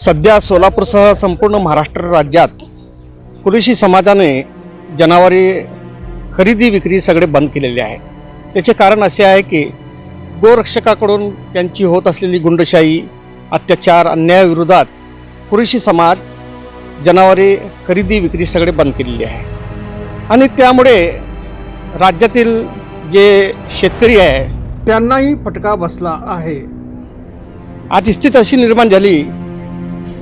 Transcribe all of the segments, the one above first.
सध्या सोलापूरसह संपूर्ण महाराष्ट्र राज्यात पुरुषी समाजाने जनावरे खरेदी विक्री सगळे बंद केलेले आहे. त्याचे कारण असे आहे की गोरक्षकाकडून त्यांची होत असलेली गुंडशाही अत्याचार अन्यायाविरोधात पुरुषी समाज जनावरे खरेदी विक्री सगळे बंद केलेली आहे. आणि त्यामुळे राज्यातील जे शेतकरी आहे त्यांनाही फटका बसला आहे. आज स्थिती अशी निर्माण झाली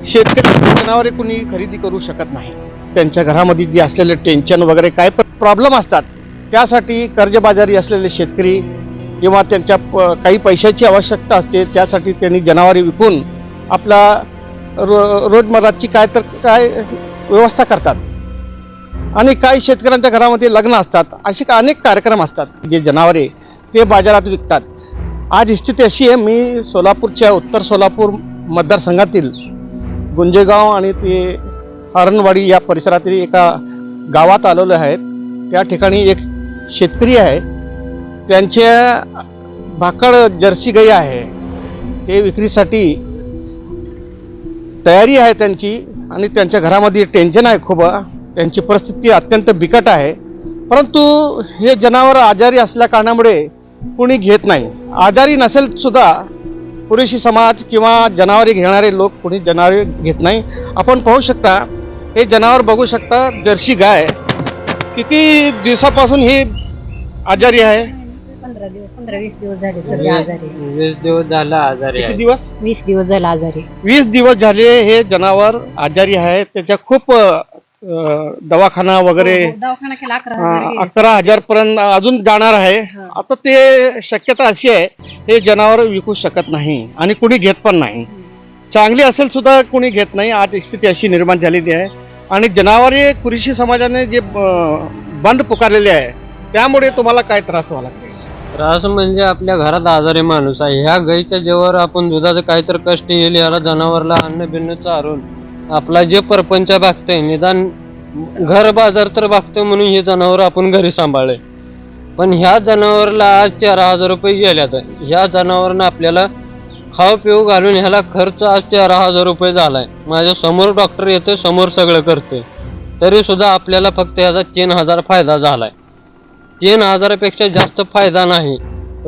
शेतकरी जनावरे कोणी खरेदी करू शकत नाही. त्यांच्या घरामध्ये जे असलेले टेन्शन वगैरे काय प्रॉब्लेम असतात त्यासाठी कर्जबाजारी असलेले शेतकरी किंवा त्यांच्या प- काही पैशाची आवश्यकता असते त्यासाठी त्यांनी जनावरे विकून आपला रो रोजमर्राची काय तर काय व्यवस्था करतात. आणि काही शेतकऱ्यांच्या घरामध्ये लग्न असतात असे का अनेक कार्यक्रम असतात जे जनावरे ते बाजारात विकतात. आज स्थिती अशी आहे मी सोलापूरच्या उत्तर सोलापूर मतदारसंघातील गुंजेगाव आणि ते हरणवाडी या परिसरातील एका गावात आलेलो आहेत. त्या ठिकाणी एक शेतकरी आहे. त्यांच्या भाकड जर्सी गाई आहे. ते विक्रीसाठी तयारी आहे त्यांची आणि त्यांच्या घरामध्ये टेन्शन आहे खूप. त्यांची परिस्थिती अत्यंत बिकट आहे. परंतु हे जनावर आजारी असल्या कारणामुळे कोणी घेत नाही. आजारी नसेल सुद्धा पुरुषी समाज किंवा जनावरे घेणारे लोक कोणी जनावरे घेत नाही. आपण पाहू शकता हे जनावर बघू शकता जर्सी गाय किती दिवसापासून ही आजारी आहे? पंधरा दिवस पंधरा वीस दिवस झाले आजारी वीस दिवस झाला आजारी किती आहे? दिवस? वीस दिवस झाले आजारी वीस दिवस झाले हे जनावर आजारी आहे. त्याच्या खूप अं, दवाखाना वगैरे दवाखाना केला अकरा हजार गेले. अकरा हजार पर्यंत अजून जाणार आहे. आता ते शक्यता अशी आहे हे जनावर विकू शकत नाही आणि कुणी घेत पण नाही. चांगली असेल सुद्धा कुणी घेत नाही आज स्थिती अशी निर्माण झालेली आहे. आणि जनावरे कृषी समाजाने जे अं, बंद पुकारलेले आहे त्यामुळे तुम्हाला काय त्रास व्हावा लागतो त्रास म्हणजे आपल्या घरात आजारी माणूस आहे. ह्या गाईच्या जेव्हा आपण दुधाचं काहीतरी कष्ट येईल याला जनावरला अन्न बिन्न चारून आपला जे परपंच भागतंय निदान घर बाजार तर भागतोय म्हणून हे जनावर आपण घरी सांभाळले पण ह्या जनावरला आज तेरा हजार रुपये गेल्यात. ह्या जनावरनं आपल्याला खाऊ पिऊ घालून ह्याला खर्च आज तेरा हजार रुपये झालाय. माझ्यासमोर डॉक्टर येतोय समोर सगळं करतोय. तरी सुद्धा आपल्याला फक्त ह्याचा तीन हजार फायदा झालाय. तीन हजारापेक्षा जास्त फायदा नाही.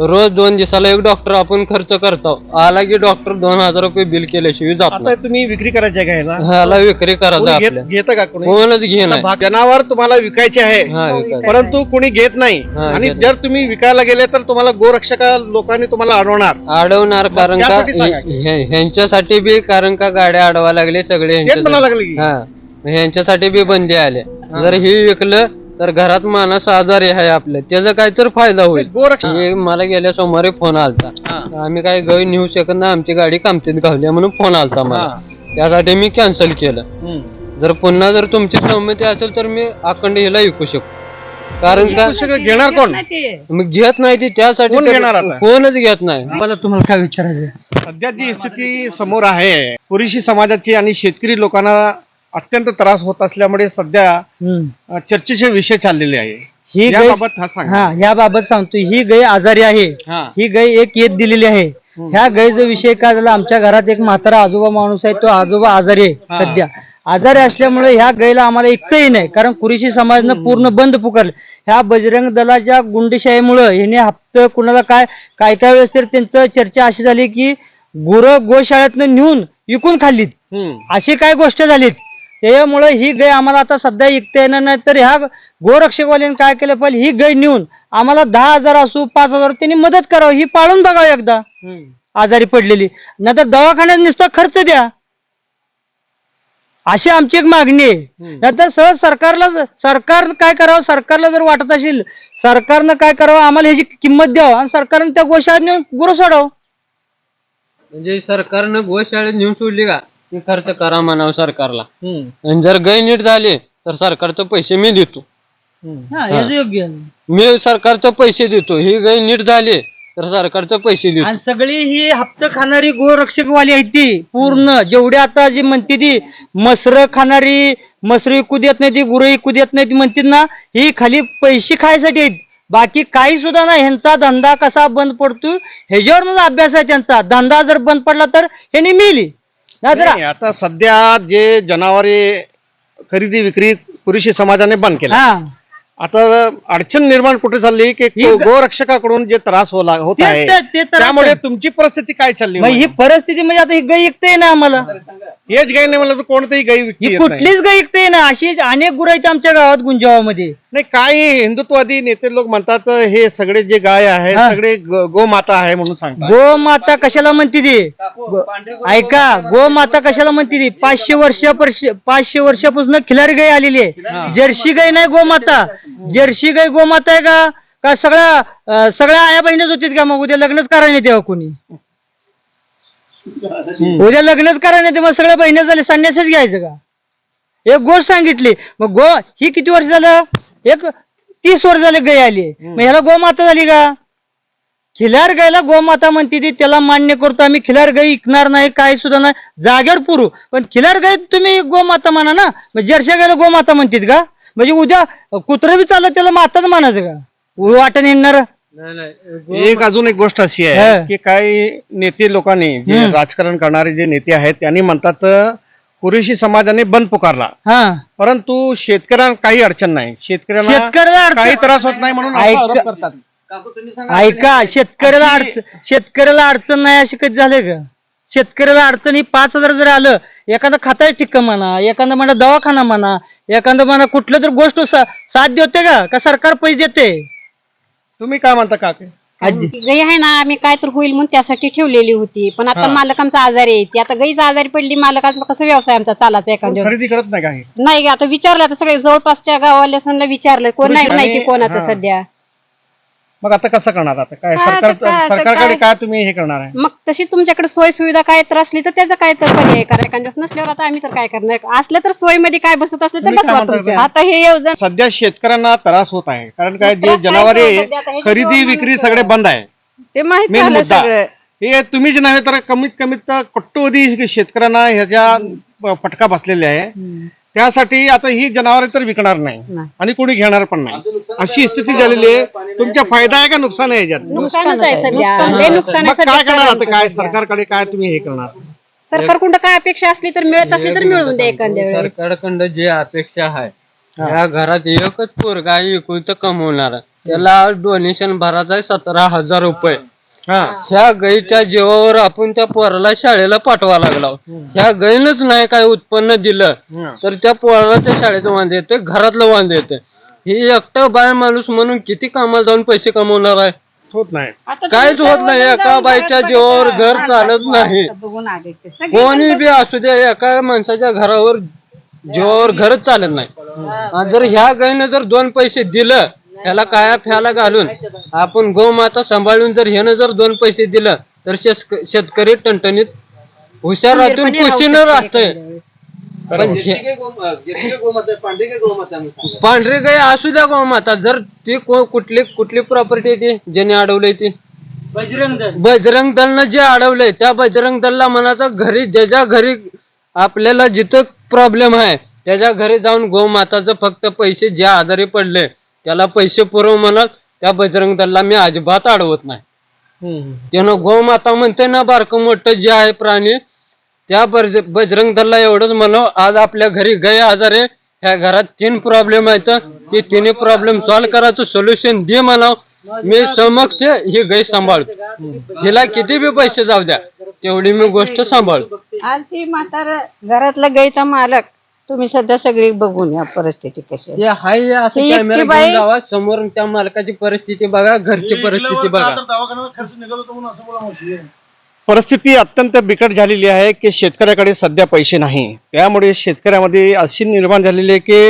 रोज दोन दिवसाला एक डॉक्टर आपण खर्च करतो. आला की डॉक्टर दोन हजार रुपये बिल केल्याशिवाय जात आता नाही. तुम्ही विक्री करायची आहे का ह्याला? ह्याला विक्री करायचं आपल्या. घेत- का कोणी? कोणच घे नाही. जनावर तुम्हाला विकायचे आहे हा विकायचं. परंतु कोणी घेत नाही. हा, आणि घेत जर तुम्ही विकायला गेले तर तुम्हाला गोरक्षक लोकांनी तुम्हाला अडवणार. अडवणार कारण का त्यासाठी सांगा ह्यांच्यासाठी बी कारण का गाड्या अडवा लागले सगळे तेच ह्यांच्यासाठी. लागले की. हा. ह्यांच्यासाठी बी बंदी आले जर हे विकलं तर घरात माणूस आजारी आहे आपल्या त्याचा काहीतरी फायदा होईल. हे मला गेल्या सोमवारी फोन आलता. आम्ही काही गावी नेऊ शकत नाही. आमची गाडी कामतीत घावली म्हणून फोन आलता मला. त्यासाठी मी कॅन्सल केलं. जर पुन्हा जर तुमची सहमती असेल तर मी अखंड हिला विकू शकतो. कारण का घेणार कोण? नाही ते. मग घेत नाही ती. त्यासाठी कोण तर घेणार आता? कोणच घेत नाही. मला तुम्हाला काय विचारायचं सध्या जी स्थिती समोर आहे पुरुषी समाजाची आणि शेतकरी लोकांना अत्यंत त्रास होत असल्यामुळे सध्या अ, चर्चेचे विषय चाललेले आहे. ही गाय याबाबत हा सांगा. हा याबाबत सांगतो. ही गाय आजारी आहे. हा. ही गाय एक येत दिलेली आहे. ह्या गायीचा विषय काय झाला? आमच्या घरात एक म्हातारा आजोबा माणूस आहे. तो आजोबा आजारी आहे सध्या. आजारी असल्यामुळे ह्या गायीला आम्हाला ऐकतही नाही. कारण कुरेशी समाजनं पूर्ण बंद पुकारले. ह्या बजरंग दलाच्या गुंडशाहीमुळं ह्याने हप्ते कुणाला काय काय काय वेळेस तर त्यांचं चर्चा अशी झाली की गुरं गोशाळेतनं नेऊन विकून खाल्लीत. हम्म. अशी काय गोष्ट झालीत? त्यामुळे ही गाय आम्हाला आता सध्या विकता येणार नाही. तर ह्या गोरक्षकवाल्यांनी काय केलं पाहिजे ही गाय नेऊन आम्हाला दहा हजार असू पाच हजार त्यांनी मदत करावी ही पाळून बघावी एकदा. आजारी पडलेली. नंतर दवाखान्यात नुसता खर्च द्या. अशी आमची एक मागणी आहे. नंतर सहज सरकारला सरकार काय करावं? सरकारला जर वाटत असेल सरकारनं काय करावं? आम्हाला ह्याची किंमत द्यावं आणि सरकारनं त्या गोशाळेत नेऊन गुरु सोडावं. म्हणजे सरकारनं गोशाळेत नेऊन सोडली का? ती खर्च करा म्हणावं सरकारला. हम्म. आणि जर गाय नीट झाले तर सरकारचे पैसे मी देतो. हा, याचं योग्य आहे. मी सरकारचे पैसे देतो. ही गाय नीट झाली तर सरकारचे पैसे देतो. आणि सगळी ही हप्ते खाणारी गोरक्षकवाली आहे ती पूर्ण. जेवढी आता जी म्हणते ती मसर खाणारी मसर विकू देत नाही ती गुरं विकू देत नाही ती म्हणते ना ही खाली पैसे खायसाठी आहेत. बाकी काही सुद्धा नाही. ह्यांचा धंदा कसा बंद पडतो ह्याच्यावरच अभ्यास आहे त्यांचा. धंदा जर बंद पडला तर ह्यांनी मिली नाही, आता सध्या जे जनावरे खरेदी विक्री पुरुषी समाजाने बंद केला हा. आता अडचण निर्माण कुठे चालली? की ही ग- गोरक्षकाकडून जे त्रास होला होत आहे ते- ते त्रास त्यामुळे आहे. तुमची परिस्थिती काय चालली मग ही? परिस्थिती म्हणजे आता ही गाय ऐकते ना आम्हाला. हेच गाय नाही म्हणलं तर कोणतंही गाई विकती ही येत नाही. कुठलीच गाय ऐकते ना. अशी अनेक गुरं आहेत आमच्या गावात गुंजावामध्ये. नाही काही हिंदुत्ववादी नेते लोक म्हणतात हे सगळे जे गाय आहे हा. सगळे ग- गोमाता आहे म्हणून सांगतात. गोमाता कशाला म्हणते ती? गो- ऐका गोमाता कशाला म्हणते ती? पाचशे वर्षा पाचशे वर्षापासून खिलारी गाय आलेली आहे. जर्सी गाय नाही गोमाता. जर्सी गाय गोमाता आहे का? का सगळ्या सगळ्या आया बहिणीच होतीत का मग? उद्या लग्नच करायला नाही तेव्हा कोणी? उद्या लग्नच करायला मग सगळ्या बहिणी झाले संन्यासच घ्यायचं का? एक गोष्ट सांगितली मग गो ही किती वर्ष झालं? एक तीस वर्ष झाले गाय आली. मग ह्याला गोमाता झाली का? खिलार गायला गोमाता म्हणते ती त्याला मान्य करतो आम्ही खिलार गाई इकणार नाही काय सुद्धा नाही जागेवर पुरू. पण खिलार गाय तुम्ही गोमाता म्हणा ना? मग जर्शा गायला गोमाता म्हणतात का? म्हणजे उद्या कुत्र बी चाललं त्याला माताच मानायचं का? वाटण येणार. नाही नाही. एक अजून एक गोष्ट अशी. आहे की काही नेते लोकांनी जे. राजकारण करणारे जे नेते आहेत त्यांनी म्हणतात कुरेशी समाजाने बंद पुकारला. हा. परंतु शेतकऱ्यांना काही अडचण नाही. शेतकऱ्यांना शेतकऱ्याला काही त्रास होत नाही म्हणून ऐका- आरोप करतात. ऐका शेतकऱ्याला अडचण शेतकऱ्याला अडचण नाही अशी कधी झाले का? शेतकऱ्याला अडचण ही पाच हजार जर आलं एखादं खाताय ठिक्क म्हणा एखादं म्हणा दवाखाना म्हणा एखादं म्हणा कुठलं तर गोष्ट सा- साथ देते का? का सरकार पैसे देते? तुम्ही काय म्हणता काके? आजी. गाई आहे ना आम्ही काय तर होईल म्हणून त्यासाठी ठेवलेली होती. पण आता हा. मालक आमचा आजारी आहे. ती आता गाईच आजारी पडली मालकाचा कसं व्यवसाय आमचा चालायचा एखाद्या खरेदी करत नाही काही नाही आता विचारलं आता सगळे जवळपासच्या गावाला विचारलं. कोण नाही माहिती कोण आता हा. सध्या? मग आता कसं करणार आता? काय हा, सरकार आता काय- आता सरकारकडे काय- काय? तुम्ही हे करणार आहे? मग तशी तुमच्याकडे सोय सुविधा काय तर असली तर त्याचा काय तर पर्याय करा एखाद्याच नसल्यावर आता आम्ही तर काय करणार? असलं तर सोयीमध्ये काय बसत असलं तर तुम्ही काय बसवा म्हणता तुमच्या. बरं? आता हे योजना सध्या शेतकऱ्यांना त्रास होत आहे. कारण काय जे त्रास काय जनावरे होत सध्या? आता हे खरेदी विक्री सगळे बंद आहे. ते माहिती मेन झालं मुद्दा. सगळं. हे तुम्हीच नव्हे तर कमीत कमीत कोट्यवधी शेतकऱ्यांना ह्याच्या फटका बसलेले आहे. त्यासाठी आता ही जनावरे तर विकणार नाही. आणि कोणी घेणार पण नाही. अशी स्थिती झालेली आहे. तुमचा फायदा आहे का नुकसान आहे याच्यात? नुकसानच आहे सध्या. लय नुकसान मग आहे काय सध्या. करणार आता? काय. सरकारकडे काय तुम्ही हे करणार? सरकारकडून काय अपेक्षा असली तर मिळत असली तर मिळवून द्या एखाद्या वेळेस. सरकारकडं जे अपेक्षा आहे या घरात एकच पोरगा एकूण कमवणार. त्याला डोनेशन भरायचं आहे सतरा हजार रुपये. हा. ह्या गाईच्या जीवावर आपण त्या पोराला शाळेला पाठवा लागला. ह्या गाईनच नाही काय उत्पन्न दिलं हं. तर त्या पोराला त्या शाळेचं वांदे येते घरातलं वांदे येते ही एकटं बाय माणूस म्हणून किती कामाला जाऊन पैसे कमवणार आहे? होत नाही. आता काहीच होत नाही एका बाईच्या जीवावर. घर चालत नाही. कोणी बी असू दे एका माणसाच्या घरावर जीवावर घरच चालत नाही. जर ह्या गायीनं जर दोन पैसे दिलं ह्याला काया फ्याला घालून आपण गोमाता सांभाळून जर ह्यानं जर दोन पैसे दिलं तर शेतक- शेतकरी टणटणीत हुशार राहतून खंबीरपणे राहू कुशीनं शकतो राहतंय. पांढरी गाय असू द्या गोमाता जर ती को- कुठली कुठली प्रॉपर्टी ती ज्याने अडवलंय ती. बजरंग दलनं जे अडवलंय त्या बजरंग दलला म्हणायचं घरी ज्याच्या घरी आपल्याला जिथं प्रॉब्लेम आहे त्याच्या घरी जाऊन गोमाताचं फक्त पैसे ज्या आजारी पडले त्याला पैसे पुरव म्हणाल त्या बजरंग दलला मी अजिबात अडवत नाही. हं. त्यानं गोमाता म्हणते ना बारकं मोठं जे आहे प्राणी त्या बज- बजरंग दलला एवढंच म्हणू आज आपल्या घरी गाय आजार आहे ह्या घरात तीन प्रॉब्लेम आहेत. ते तिन्ही प्रॉब्लेम सॉल्व्ह करायचं सोल्युशन दे म्हणाव. मी समक्ष ही गाय सांभाळतो हिला किती बी पैसे जाऊ द्या तेवढी मी गोष्ट सांभाळतो आज ती म्हातार घरातला गाईचा मालक तुम्ही सध्या सगळी बघून या परिस्थिती कशी आहे. हे हाय हे असं एकटी कॅमेरा बाई- घेऊन जावा समोर त्या मालकाची परिस्थिती बघा घरची परिस्थिती बघा. परिस्थिती अत्यंत बिकट झालेली आहे की शेतकऱ्याकडे सध्या पैसे नाही. त्यामुळे शेतकऱ्यामध्ये अशी निर्माण झालेली आहे की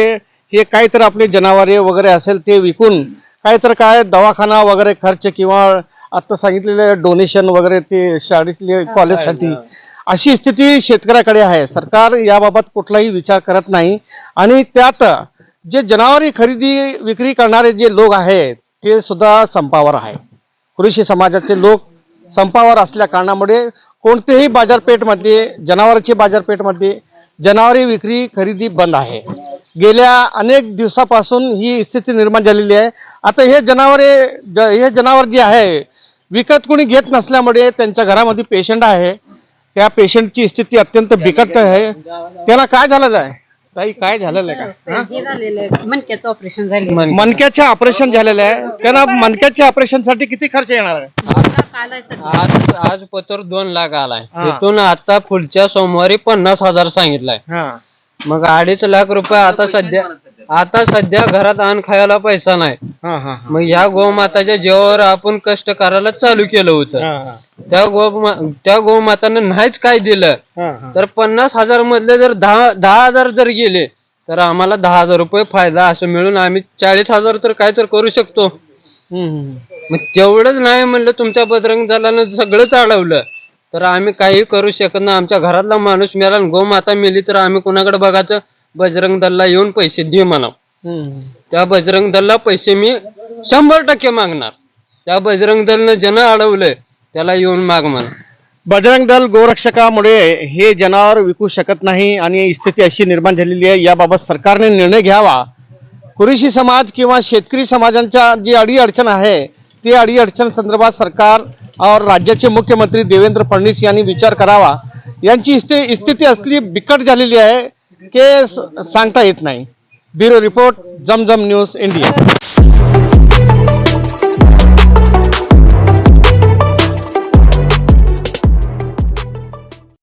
हे काय तर आपले जनावरे वगैरे असेल ते विकून काय तर काय दवाखाना वगैरे खर्च किंवा आता सांगितलेले डोनेशन वगैरे ते शाळेतले कॉलेजसाठी अशी स्थिती शेतकऱ्याकडे आहे. सरकार याबाबत कुठलाही विचार करत नाही. आणि त्यात जे जनावरे खरेदी विक्री करणारे जे लोक आहेत ते सुद्धा संपावर आहे. कृषी समाजाचे लोक संपावर असल्या कारणामुळे कोणतेही बाजारपेठमध्ये जनावरांची बाजारपेठमध्ये जनावरे विक्री खरेदी बंद आहे. गेल्या अनेक दिवसापासून ही स्थिती निर्माण झालेली आहे. आता हे जनावरे ज- हे जनावर जे आहे विकत कोणी घेत नसल्यामुळे त्यांच्या घरामध्ये पेशंट आहे. त्या पेशंटची स्थिती अत्यंत बिकट आहे. त्याला काय झालं आहे ताई काय झालेलं आहे का हे? झालेलं आहे, मणक्याचं ऑपरेशन झाले मन- मनक्याचे ऑपरेशन झालेलं आहे. त्यांना मनक्याच्या ऑपरेशनसाठी किती खर्च येणार आहे? आज आज पत्र दोन लाख आलाय. हा. तिथून आता पुढच्या सोमवारी पन्नास हजार सांगितलाय. हा. मग अडीच लाख रुपये आता सध्या आता सध्या घरात अन्न खायला पैसा नाही. हा हा मग ह्या गोमाताच्या जीवावर आपण कष्ट करायला चालू केलं होतं. हा त्या गो त्या गोमातानं नाहीच काय दिलं. हा हा. तर पन्नास हजार मधले जर दहा दहा हजार जर गेले तर आम्हाला दहा हजार रुपये फायदा असं मिळून आम्ही चाळीस हजार तर काय तर करू शकतो. हम्म. मग तेवढंच नाही म्हणलं तुमच्या बजरंग दलानं सगळंच अडवलं. तर आम्ही काही करू शकत नाही. आमच्या घरातला माणूस मेला आणि गोमाता मेली तर आम्ही कुणाकडे बघायचं? बजरंग दलला येऊन पैसे दे म्हणा. हम्म. त्या बजरंग दलला पैसे मी शंभर टक्के मागणार. त्या बजरंग दलनं ज्यानं अडवलंय त्याला येऊन माग म्हणा. बजरंग दल गोरक्षकामुळे हे जनावर विकू शकत नाही आणि स्थिती अशी निर्माण झालेली आहे. याबाबत सरकारने निर्णय घ्यावा. कुरेशी समाज किंवा शेतकरी समाजांच्या जी अडी अडचण आहे ती अडी अडचण संदर्भात सरकार और राज्याचे मुख्यमंत्री देवेंद्र फडणवीस यांनी विचार करावा. यांची स्थिती स्थिती असली बिकट झालेली आहे. के सांगता येत नाही. ब्युरो रिपोर्ट जमजम न्यूज इंडिया.